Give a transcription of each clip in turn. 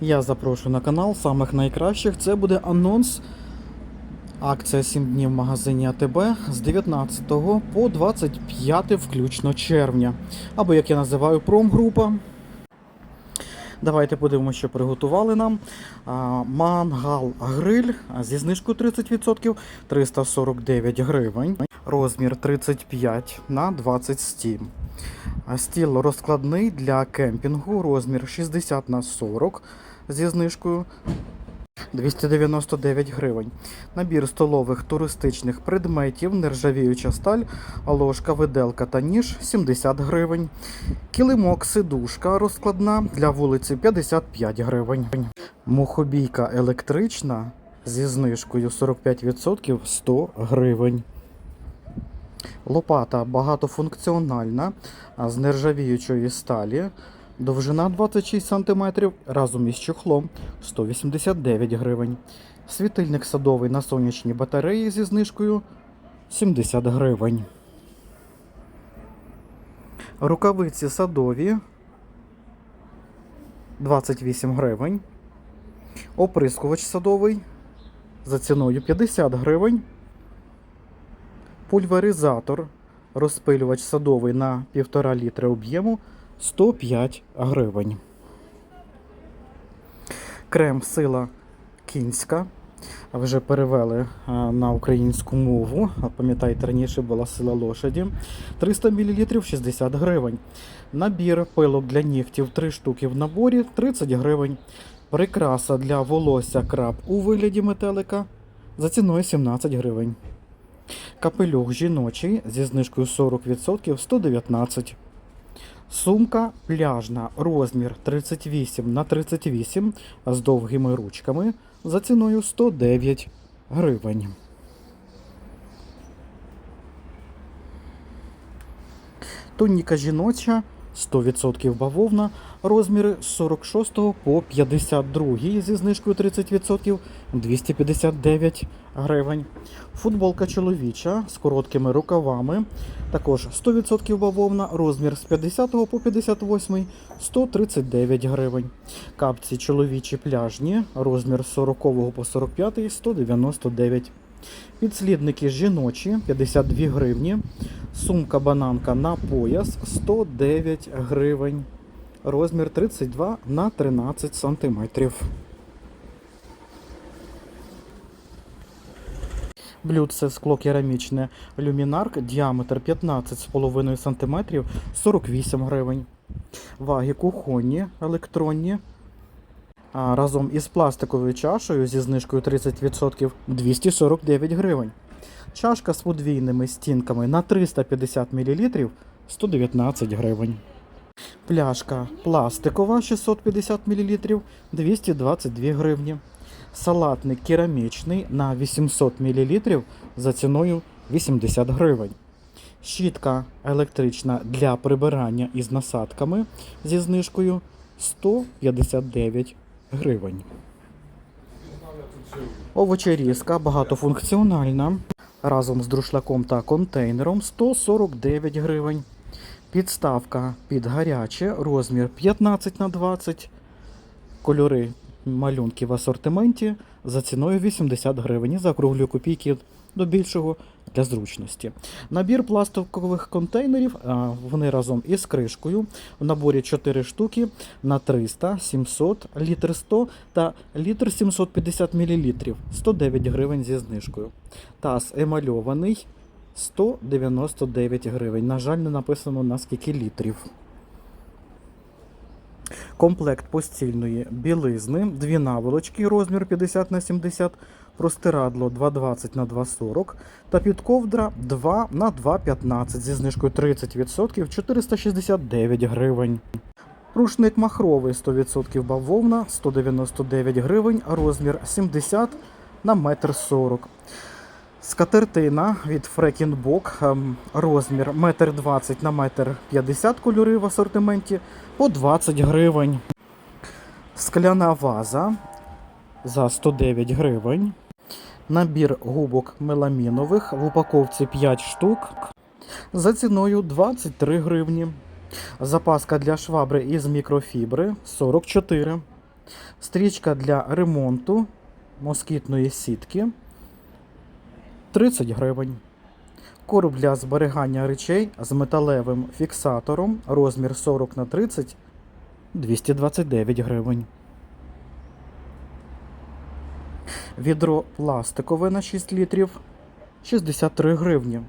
Я запрошую на канал самих найкращих. Це буде анонс. Акція 7 днів в магазині АТБ з 19 по 25 включно червня. Або, як я називаю, промгрупа. Давайте подивимося, що приготували нам. Мангал гриль зі знижкою 30% 349 гривень. Розмір 35 на 20 стім. Стіл розкладний для кемпінгу, розмір 60 на 40 зі знижкою 299 гривень. Набір столових туристичних предметів, нержавіюча сталь, ложка, виделка та ніж 70 гривень. Килимок сидушка розкладна для вулиці 55 гривень. Мухобійка електрична зі знижкою 45% 100 гривень. Лопата багатофункціональна з нержавіючої сталі. Довжина 26 см разом із чохлом 189 гривень. Світильник садовий на сонячній батареї зі знижкою 70 гривень. Рукавиці садові 28 гривень. Оприскувач садовий за ціною 50 гривень. Пульверизатор, розпилювач садовий на 1,5 літра об'єму 105 гривень. Крем сила кінська. Вже перевели на українську мову. Пам'ятаєте, раніше була сила лошаді. 300 мл 60 гривень. Набір пилок для нігтів 3 штуки в наборі 30 гривень. Прикраса для волосся краб у вигляді метелика за ціною 17 гривень. Капелюх жіночий зі знижкою 40% 119. Сумка пляжна, розмір 38 на 38 з довгими ручками за ціною 109 гривень. Туніка жіноча 100% бавовна, розміри з 46 по 52 зі знижкою 30% 259 гривень. Футболка чоловіча з короткими рукавами, також 100% бавовна, розмір з 50 по 58 139 гривень. Капці чоловічі пляжні, розмір з 40 по 45 199 Підслідники жіночі 52 гривні. Сумка бананка на пояс 109 гривень. Розмір 32 на 13 сантиметрів. Блюдце скло керамічне люмінарк, діаметр 15,5 см 48 гривень. Ваги кухонні електронні. А разом із пластиковою чашею зі знижкою 30% 249 гривень. Чашка з подвійними стінками на 350 мл 119 гривень. Пляшка пластикова 650 мл 222 гривні. Салатник керамічний на 800 мл за ціною 80 гривень. Щітка електрична для прибирання із насадками зі знижкою 159 гривень. Овочерізка багатофункціональна. Разом з друшлаком та контейнером 149 гривень. Підставка під гаряче, розмір 15 на 20 Кольори малюнки в асортименті за ціною 80 гривень. І Закруглюю копійки до більшого для зручності. Набір пластикових контейнерів, вони разом із кришкою. В наборі 4 штуки на 300, 700, літр 100 та літр 750 мл. 109 гривень зі знижкою. Таз емальований 199 гривень. На жаль, не написано на скільки літрів. Комплект постільної білизни, дві наволочки, розмір 50 на 70, простирадло 220 на 240 та підковдра 2 на 215 зі знижкою 30% 469 гривень. Рушник махровий 100% бавовна 199 гривень, розмір 70 на 1,40 м. Скатертина від Фрекінбок, ем, розмір 1,20 на 1,50 м кольори в асортименті по 20 гривень. Скляна ваза за 109 гривень. Набір губок меламінових в упаковці 5 штук за ціною 23 гривні. Запаска для швабри із мікрофібри 44. Стрічка для ремонту москітної сітки 30 гривень. Короб для зберігання речей з металевим фіксатором розмір 40 на 30 229 гривень. Відро пластикове на 6 літрів 63 гривні.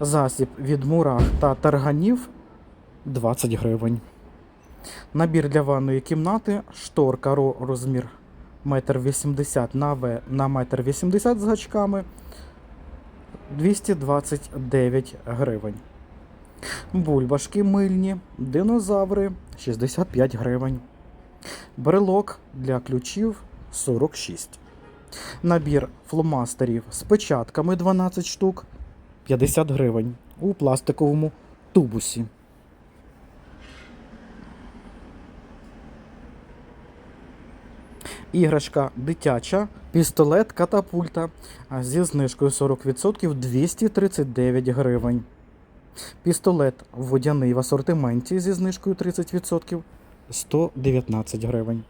Засіб від мурах та тарганів 20 гривень. Набір для ванної кімнати, шторка ро- розмір 1,80 м на В на 1,80 м з гачками 229 гривень. Бульбашки мильні, динозаври 65 гривень. Брелок для ключів 46. Набір фломастерів з печатками 12 штук 50 гривень у пластиковому тубусі. Іграшка дитяча, пістолет катапульта зі знижкою 40% 239 гривень. Пістолет водяний в асортименті зі знижкою 30% 119 гривень.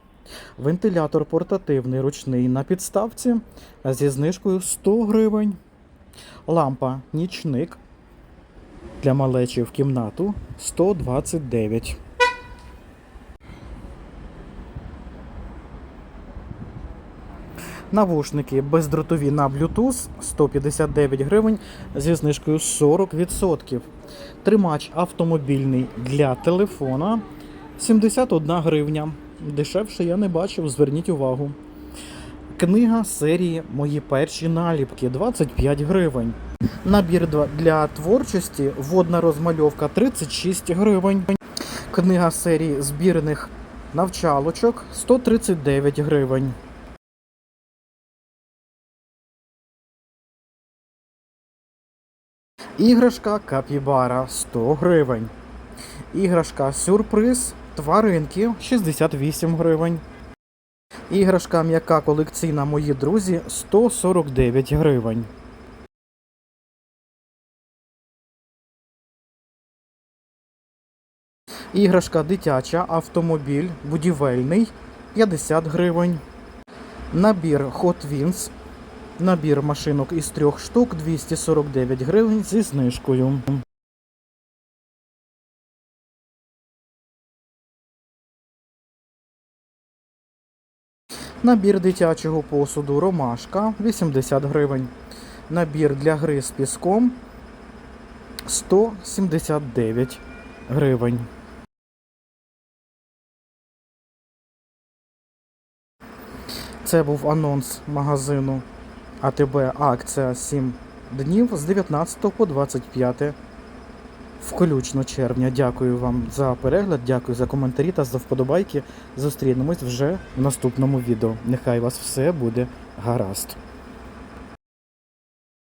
Вентилятор портативний ручний на підставці зі знижкою 100 гривень. Лампа нічник для малечі в кімнату 129. Навушники бездротові на Bluetooth 159 гривень зі знижкою 40%. Тримач автомобільний для телефона 71 гривня. Дешевше я не бачив, зверніть увагу. Книга серії Мої перші наліпки 25 гривень. Набір для творчості водна розмальовка 36 гривень. Книга серії збірних навчалочок 139 гривень. Іграшка Капібара 100 гривень. Іграшка Сюрприз тваринки 68 гривень. Іграшка м'яка колекційна Мої друзі 149 гривень. Іграшка дитяча автомобіль будівельний 50 гривень. Набір Hot Wheels Набір машинок із трьох штук 249 гривень зі знижкою. Набір дитячого посуду Ромашка 80 гривень. Набір для гри з піском 179 гривень. Це був анонс магазину АТБ акція 7 днів з 19 по 25 включно червня. Дякую вам за перегляд, дякую за коментарі та за вподобайки. Зустрінемось вже в наступному відео. Нехай вас все буде гаразд.